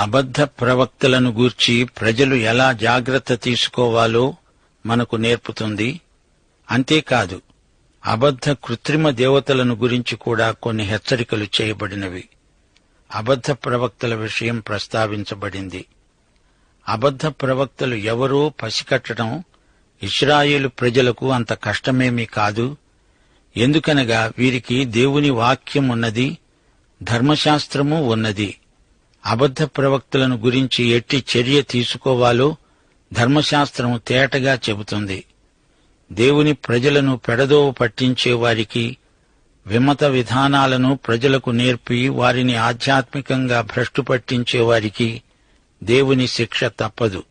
అబద్ధ ప్రవక్తలను గూర్చి ప్రజలు ఎలా జాగ్రత్త తీసుకోవాలో మనకు నేర్పుతుంది. అంతేకాదు అబద్ధ కృత్రిమ దేవతలను గురించి కూడా కొన్ని హెచ్చరికలు చేయబడినవి. అబద్ధ ప్రవక్తల విషయం ప్రస్తావించబడింది. అబద్ధ ప్రవక్తలు ఎవరో పసికట్టడం ఇస్రాయేలు ప్రజలకు అంత కష్టమేమీ కాదు. ఎందుకనగా వీరికి దేవుని వాక్యం ఉన్నది ధర్మశాస్త్రము ఉన్నది. అబద్ధ ప్రవక్తలను గురించి ఎట్టి చర్య తీసుకోవాలో ధర్మశాస్త్రం తేటగా చెబుతుంది. దేవుని ప్రజలను పెడదోవ పట్టించే వారికి విమత విధానాలను ప్రజలకు నేర్పి వారిని ఆధ్యాత్మికంగా భ్రష్టు పట్టించే వారికి దేవుని శిక్ష తప్పదు.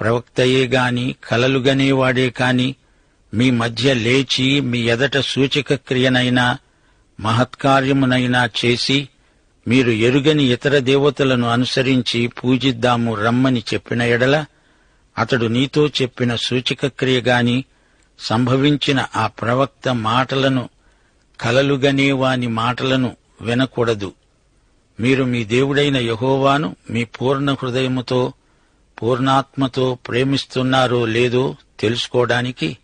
ప్రవక్తయే గాని కలలుగనేవాడే కాని మీ మధ్య లేచి మీ ఎదట సూచక క్రియనైనా మహత్కార్యమునైనా చేసి మీరు ఎరుగని ఇతర దేవతలను అనుసరించి పూజిద్దాము రమ్మని చెప్పిన ఎడల అతడు నీతో చెప్పిన సూచక క్రియగాని సంభవించిన ఆ ప్రవక్త మాటలను కలలుగనే వాని మాటలను వినకూడదు. మీరు మీ దేవుడైన యహోవాను మీ పూర్ణ హృదయముతో పూర్ణాత్మతో ప్రేమిస్తున్నారో లేదో తెలుసుకోవడానికి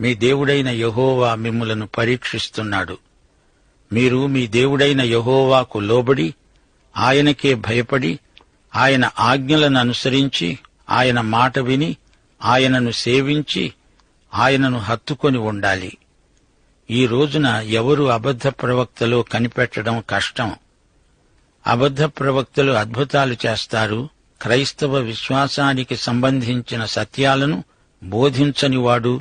మీ దేవుడైన యహోవా మిమ్ములను పరీక్షిస్తున్నాడు. మీరు మీ దేవుడైన యహోవాకు లోబడి ఆయనకే భయపడి ఆయన ఆజ్ఞలను అనుసరించి ఆయన మాట విని ఆయనను సేవించి ఆయనను హత్తుకొని ఉండాలి. ఈ రోజున ఎవరు అబద్ధ ప్రవక్తలో కనిపెట్టడం కష్టం? అబద్ధ ప్రవక్తలు అద్భుతాలు చేస్తారు. క్రైస్తవ విశ్వాసానికి సంబంధించిన సత్యాలను బోధించనివాడు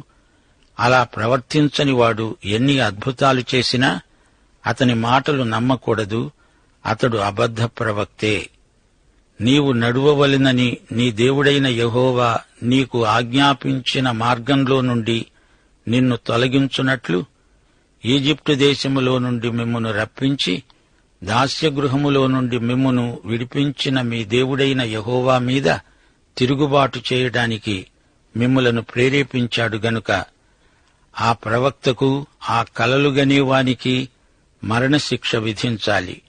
అలా ప్రవర్తించనివాడు ఎన్ని అద్భుతాలు చేసినా అతని మాటలు నమ్మకూడదు అతడు అబద్ధ ప్రవక్తే నీవు నడువవలెనని నీ దేవుడైన యహోవా నీకు ఆజ్ఞాపించిన మార్గంలో నుండి నిన్ను తొలగించునట్లు ఈజిప్టు దేశములో నుండి మిమ్మును రప్పించి దాస్యగృహములో నుండి మిమ్మును విడిపించిన మీ దేవుడైన యహోవా మీద తిరుగుబాటు చేయడానికి మిమ్ములను ప్రేరేపించాడు గనుక. ఆ ప్రవక్తకు ఆ కలలుగనేవానికి మరణశిక్ష విధించాలి.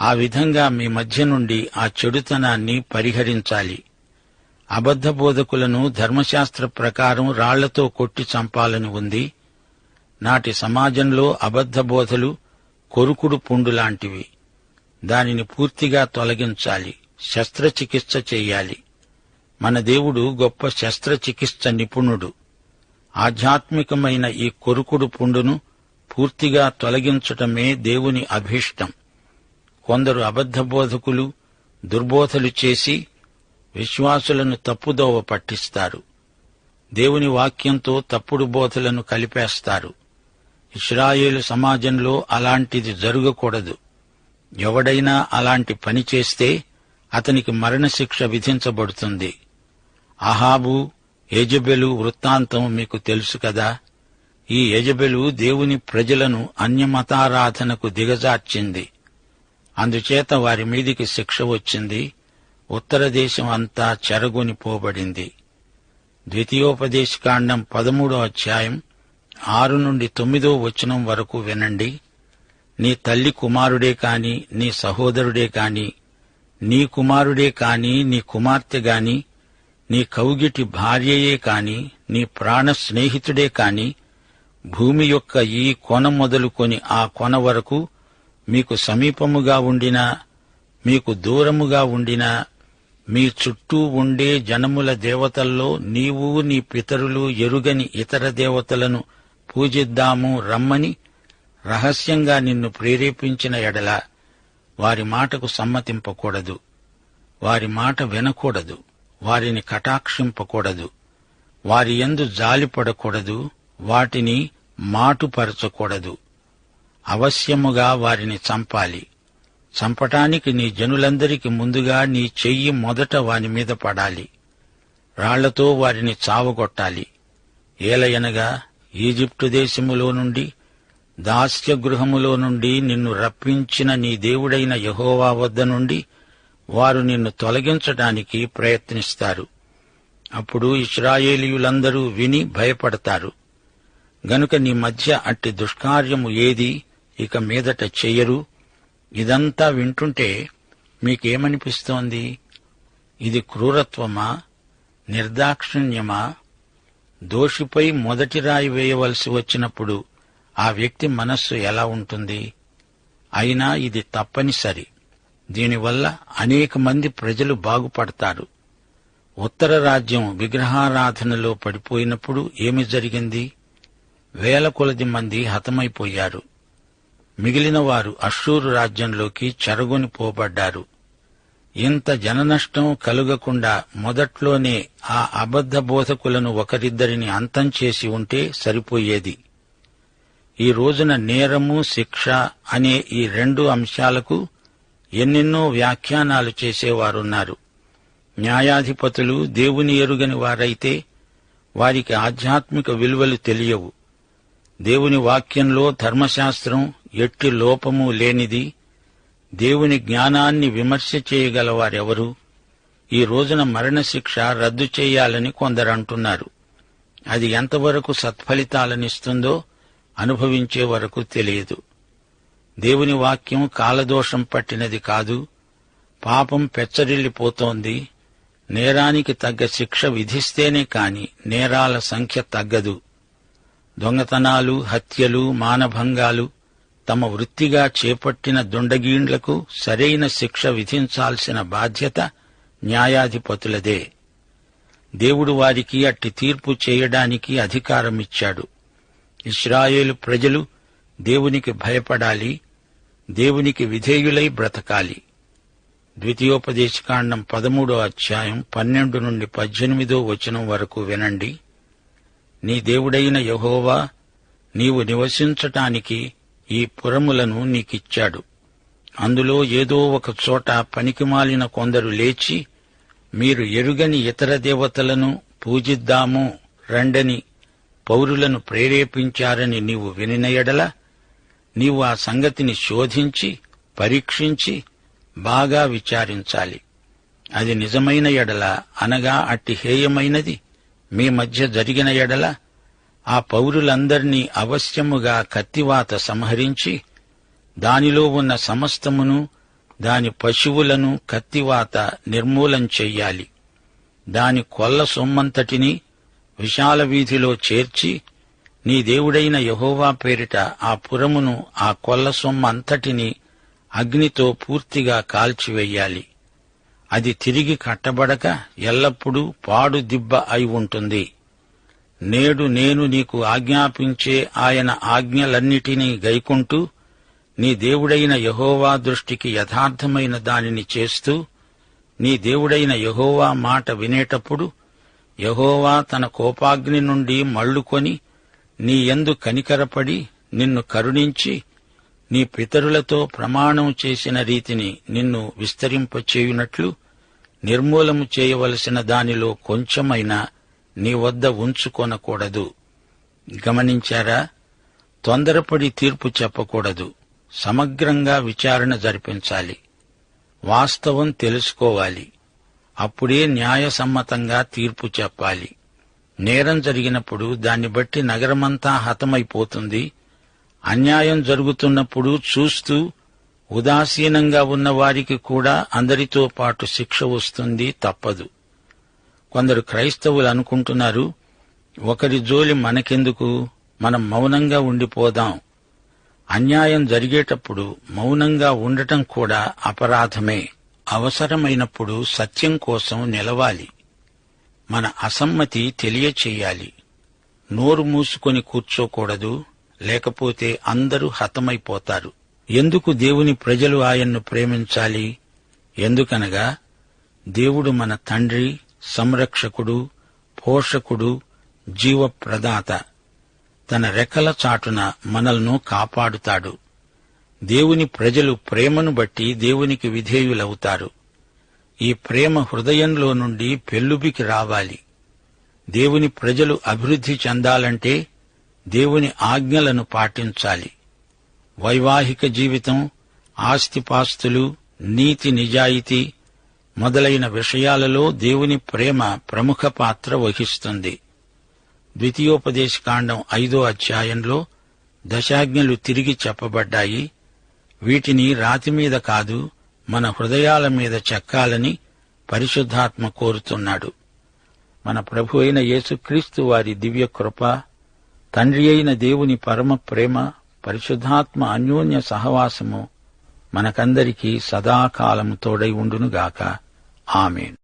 ఆ విధంగా మీ మధ్య నుండి ఆ చెడుతనాన్ని పరిహరించాలి. అబద్ధ బోధకులను ధర్మశాస్త్ర ప్రకారం రాళ్ళతో కొట్టి చంపాలని ఉంది. నాటి సమాజంలో అబద్ధ బోధలు కొరుకుడు పుండు లాంటివి. దానిని పూర్తిగా తొలగించాలి. శస్త్రచికిత్స చెయ్యాలి మన దేవుడు గొప్ప శస్త్రచికిత్స నిపుణుడు. ఆధ్యాత్మికమైన ఈ కొరుకుడు పుండును పూర్తిగా తొలగించటమే దేవుని అభీష్టం. కొందరు అబద్ధ బోధకులు దుర్బోధలు చేసి విశ్వాసులను తప్పుదోవ పట్టిస్తారు. దేవుని వాక్యంతో తప్పుడు బోధలను కలిపేస్తారు. ఇస్రాయేలు సమాజంలో అలాంటిది జరగకూడదు. ఎవడైనా అలాంటి పని చేస్తే అతనికి మరణశిక్ష విధించబడుతుంది. అహాబు ఏజబెలు వృత్తాంతం మీకు తెలుసు కదా. ఈ యజబెలు దేవుని ప్రజలను అన్యమతారాధనకు దిగజార్చింది. అందుచేత వారి మీదికి శిక్ష వచ్చింది. ఉత్తర దేశం అంతా చెరగొనిపోబడింది ద్వితీయోపదేశకాండం పదమూడో అధ్యాయం ఆరు నుండి తొమ్మిదో వచనం వరకు వినండి. నీ తల్లి కుమారుడే కాని నీ సహోదరుడే కాని నీ కుమారుడే కాని నీ కుమార్తె గాని నీ కౌగిటి భార్యయే కాని నీ ప్రాణ స్నేహితుడే కాని భూమి యొక్క ఈ కొన మొదలుకొని ఆ కొన వరకు మీకు సమీపముగా ఉండినా మీకు దూరముగా ఉండినా మీ చుట్టూ ఉండే జనముల దేవతల్లో నీవు నీ పితరులు ఎరుగని ఇతర దేవతలను పూజిద్దాము రమ్మని రహస్యంగా నిన్ను ప్రేరేపించిన ఎడల వారి మాటకు సమ్మతింపకూడదు. వారి మాట వినకూడదు. వారిని కటాక్షింపకూడదు. వారి ఎందు జాలిపడకూడదు వాటిని మాటుపరచకూడదు. అవశ్యముగా వారిని చంపాలి. చంపటానికి నీ జనులందరికి ముందుగా నీ చెయ్యి మొదట వాని మీద పడాలి. రాళ్ళతో వారిని చావగొట్టాలి. ఏలయనగా ఈజిప్టు దేశములో నుండి దాస్యగృహములో నుండి నిన్ను రప్పించిన నీ దేవుడైన యహోవా వద్ద నుండి వారు నిన్ను తొలగించడానికి ప్రయత్నిస్తారు. అప్పుడు ఇస్రాయేలీయులందరూ విని భయపడతారు. గనుక నీ మధ్య అట్టి దుష్కార్యము ఏది ఇక మీదట చెయ్యరు ఇదంతా వింటుంటే మీకేమనిపిస్తోంది? ఇది క్రూరత్వమా? నిర్దాక్షిణ్యమా? దోషిపై మొదటి రాయి వేయవలసి వచ్చినప్పుడు ఆ వ్యక్తి మనస్సు ఎలా ఉంటుంది? అయినా ఇది తప్పనిసరి. దీనివల్ల అనేక మంది ప్రజలు బాగుపడతారు. ఉత్తర రాజ్యం విగ్రహారాధనలో పడిపోయినప్పుడు ఏమి జరిగింది? వేల కొలది మంది హతమైపోయారు. మిగిలిన వారు అశ్షూరు రాజ్యంలోకి చెరగొని పోబడ్డారు. ఇంత జననష్టం కలుగకుండా మొదట్లోనే ఆ అబద్ధ బోధకులను ఒకరిద్దరిని అంతం చేసి ఉంటే సరిపోయేది. ఈ రోజున నేరము శిక్ష అనే ఈ రెండు అంశాలకు ఎన్నెన్నో వ్యాఖ్యానాలు చేసేవారున్నారు. న్యాయాధిపతులు దేవుని ఎరుగని వారైతే వారికి ఆధ్యాత్మిక విలువలు తెలియవు. దేవుని వాక్యంలో ధర్మశాస్త్రం ఎట్టి లోపము లేనిది దేవుని జ్ఞానాన్ని విమర్శ చేయగలవారెవరు? ఈ రోజున మరణశిక్ష రద్దు చేయాలని కొందరంటున్నారు. అది ఎంతవరకు సత్ఫలితాలనిస్తుందో అనుభవించే వరకు తెలియదు. దేవుని వాక్యం కాలదోషం పట్టినది కాదు. పాపం పెచ్చరిల్లిపోతోంది. నేరానికి తగ్గ శిక్ష విధిస్తేనే కాని నేరాల సంఖ్య తగ్గదు. దొంగతనాలు హత్యలు మానభంగాలు తమ వృత్తిగా చేపట్టిన దుండగీండ్లకు సరైన శిక్ష విధించాల్సిన బాధ్యత న్యాయాధిపతులదే. దేవుడు వారికి అట్టి తీర్పు చేయడానికి అధికారమిచ్చాడు. ఇస్రాయేలు ప్రజలు దేవునికి భయపడాలి దేవునికి విధేయులై బ్రతకాలి. ద్వితీయోపదేశకాండం పదమూడో అధ్యాయం పన్నెండు నుండి పద్దెనిమిదో వచనం వరకు వినండి. నీ దేవుడైన యహోవా నీవు నివసించటానికి ఈ పురములను నీకిచ్చాడు. అందులో ఏదో ఒక చోట పనికిమాలిన కొందరు లేచి మీరు ఎరుగని ఇతర దేవతలను పూజిద్దాము రండని పౌరులను ప్రేరేపించారని నీవు వినిన ఎడల నీవు ఆ సంగతిని శోధించి పరీక్షించి బాగా విచారించాలి. అది నిజమైన ఎడల అనగా అట్టి హేయమైనది. మీ మధ్య జరిగిన ఎడల ఆ పౌరులందర్నీ అవశ్యముగా కత్తివాత సంహరించి దానిలో ఉన్న సమస్తమును దాని పశువులను కత్తివాత నిర్మూలం చెయ్యాలి. దాని కొల్ల సొమ్మంతటిని విశాల వీధిలో చేర్చి నీ దేవుడైన యహోవా పేరిట ఆ పురమును ఆ కొల్ల సొమ్మంతటిని అగ్నితో పూర్తిగా కాల్చివెయ్యాలి అది తిరిగి కట్టబడక ఎల్లప్పుడూ పాడు దిబ్బ అయి ఉంటుంది. నేడు నేను నీకు ఆజ్ఞాపించే ఆయన ఆజ్ఞలన్నిటినీ గైకుంటూ నీ దేవుడైన యహోవా దృష్టికి యథార్థమైన దానిని చేస్తూ నీ దేవుడైన యహోవా మాట వినేటప్పుడు యహోవా తన కోపాగ్ని నుండి మళ్ళుకొని నీ యందు కనికరపడి నిన్ను కరుణించి నీ పితరులతో ప్రమాణం చేసిన రీతిని నిన్ను విస్తరింపచేయునట్లు నిర్మూలము చేయవలసిన దానిలో కొంచెమైనా నీ వద్ద ఉంచుకొనకూడదు. గమనించారా? తొందరపడి తీర్పు చెప్పకూడదు. సమగ్రంగా విచారణ జరిపించాలి. వాస్తవం తెలుసుకోవాలి. అప్పుడే న్యాయసమ్మతంగా తీర్పు చెప్పాలి. నేరం జరిగినప్పుడు దాన్ని బట్టి నగరమంతా హతమైపోతుంది. అన్యాయం జరుగుతున్నప్పుడు చూస్తూ ఉదాసీనంగా ఉన్న వారికి కూడా అందరితో పాటు శిక్ష వస్తుంది తప్పదు. కొందరు క్రైస్తవులు అనుకుంటున్నారు ఒకరి జోలి మనకెందుకు? మనం మౌనంగా ఉండిపోదాం. అన్యాయం జరిగేటప్పుడు మౌనంగా ఉండటం కూడా అపరాధమే. అవసరమైనప్పుడు సత్యం కోసం నిలవాలి. మన అసమ్మతి తెలియచేయాలి. నోరు మూసుకొని కూర్చోకూడదు లేకపోతే అందరూ హతమైపోతారు. ఎందుకు దేవుని ప్రజలు ఆయన్ను ప్రేమించాలి? ఎందుకనగా దేవుడు మన తండ్రి సంరక్షకుడు పోషకుడు జీవప్రదాత. తన రెక్కల చాటున మనల్ను కాపాడుతాడు. దేవుని ప్రజలు ప్రేమను బట్టి దేవునికి విధేయులవుతారు. ఈ ప్రేమ హృదయంలో నుండి పెల్లుబికి రావాలి. దేవుని ప్రజలు అభివృద్ధి చెందాలంటే దేవుని ఆజ్ఞలను పాటించాలి. వైవాహిక జీవితం ఆస్తిపాస్తులు నీతి నిజాయితీ మొదలైన విషయాలలో దేవుని ప్రేమ ప్రముఖ పాత్ర వహిస్తుంది. ద్వితీయోపదేశకాండం ఐదో అధ్యాయంలో దశాజ్ఞలు తిరిగి చెప్పబడ్డాయి వీటిని రాతి మీద కాదు మన హృదయాల మీద చెక్కాలని పరిశుద్ధాత్మ కోరుతున్నాడు. మన ప్రభు అయిన యేసుక్రీస్తు వారి దివ్య కృప తండ్రి అయిన దేవుని పరమ ప్రేమ పరిశుద్ధాత్మ అన్యోన్య సహవాసము మనకందరికీ సదాకాలము తోడై ఉండునుగాక. ఆమెను.